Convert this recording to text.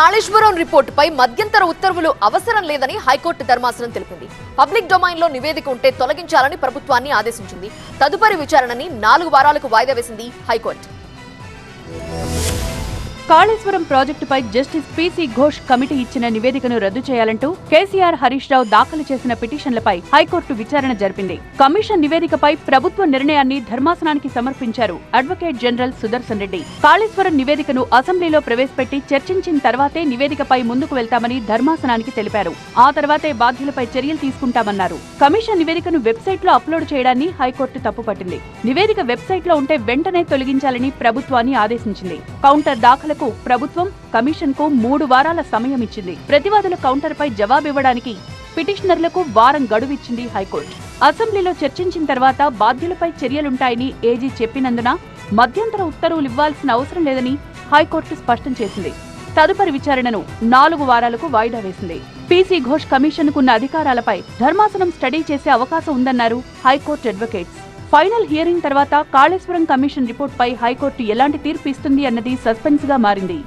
కాళేశ్వరం రిపోర్టుపై మధ్యంతర ఉత్తర్వులు అవసరం లేదని హైకోర్టు ధర్మాసనం తెలిపింది. పబ్లిక్ డొమైన్లో నివేదిక ఉంటే తొలగించాలని ప్రభుత్వాన్ని ఆదేశించింది. తదుపరి విచారణని నాలుగు వారాలకు వాయిదా వేసింది హైకోర్టు. కాళేశ్వరం ప్రాజెక్టుపై జస్టిస్ పీసీ ఘోష్ కమిటీ ఇచ్చిన నివేదికను రద్దు చేయాలంటూ కేసీఆర్ హరీష్ రావు దాఖలు చేసిన పిటిషన్లపై హైకోర్టు విచారణ జరిపింది. కమిషన్ నివేదికపై ప్రభుత్వ నిర్ణయాన్ని ధర్మాసనానికి సమర్పించారు అడ్వకేట్ జనరల్ సుదర్శన్ రెడ్డి. కాళేశ్వరం నివేదికను అసెంబ్లీలో ప్రవేశపెట్టి చర్చించిన తర్వాతే నివేదికపై ముందుకు వెళ్తామని ధర్మాసనానికి తెలిపారు. ఆ తర్వాతే బాధ్యులపై చర్యలు తీసుకుంటామన్నారు. కమిషన్ నివేదికను వెబ్సైట్లో అప్లోడ్ చేయడాన్ని హైకోర్టు తప్పుపట్టింది. నివేదిక వెబ్సైట్లో ఉంటే వెంటనే తొలగించాలని ప్రభుత్వాన్ని ఆదేశించింది. కౌంటర్ దాఖలకు ప్రభుత్వం కమిషన్కు మూడు వారాల సమయం ఇచ్చింది. ప్రతివాదుల కౌంటర్ పై జవాబివ్వడానికి పిటిషనర్లకు వారం గడువిచ్చింది హైకోర్టు. అసెంబ్లీలో చర్చించిన తర్వాత బాధ్యులపై చర్యలుంటాయని ఏజీ చెప్పినందున మధ్యంతర ఉత్తర్వులు ఇవ్వాల్సిన అవసరం లేదని హైకోర్టు స్పష్టం చేసింది. తదుపరి విచారణను నాలుగు వారాలకు వాయిదా వేసింది. పీసీ ఘోష్ కమిషన్కున్న అధికారాలపై ధర్మాసనం స్టడీ చేసే అవకాశం ఉందన్నారు హైకోర్టు అడ్వకేట్స్. ఫైనల్ హియరింగ్ తర్వాత కాళేశ్వరం కమిషన్ రిపోర్ట్పై హైకోర్టు ఎలాంటి తీర్పు ఇస్తుంది అన్నది సస్పెన్స్గా మారింది.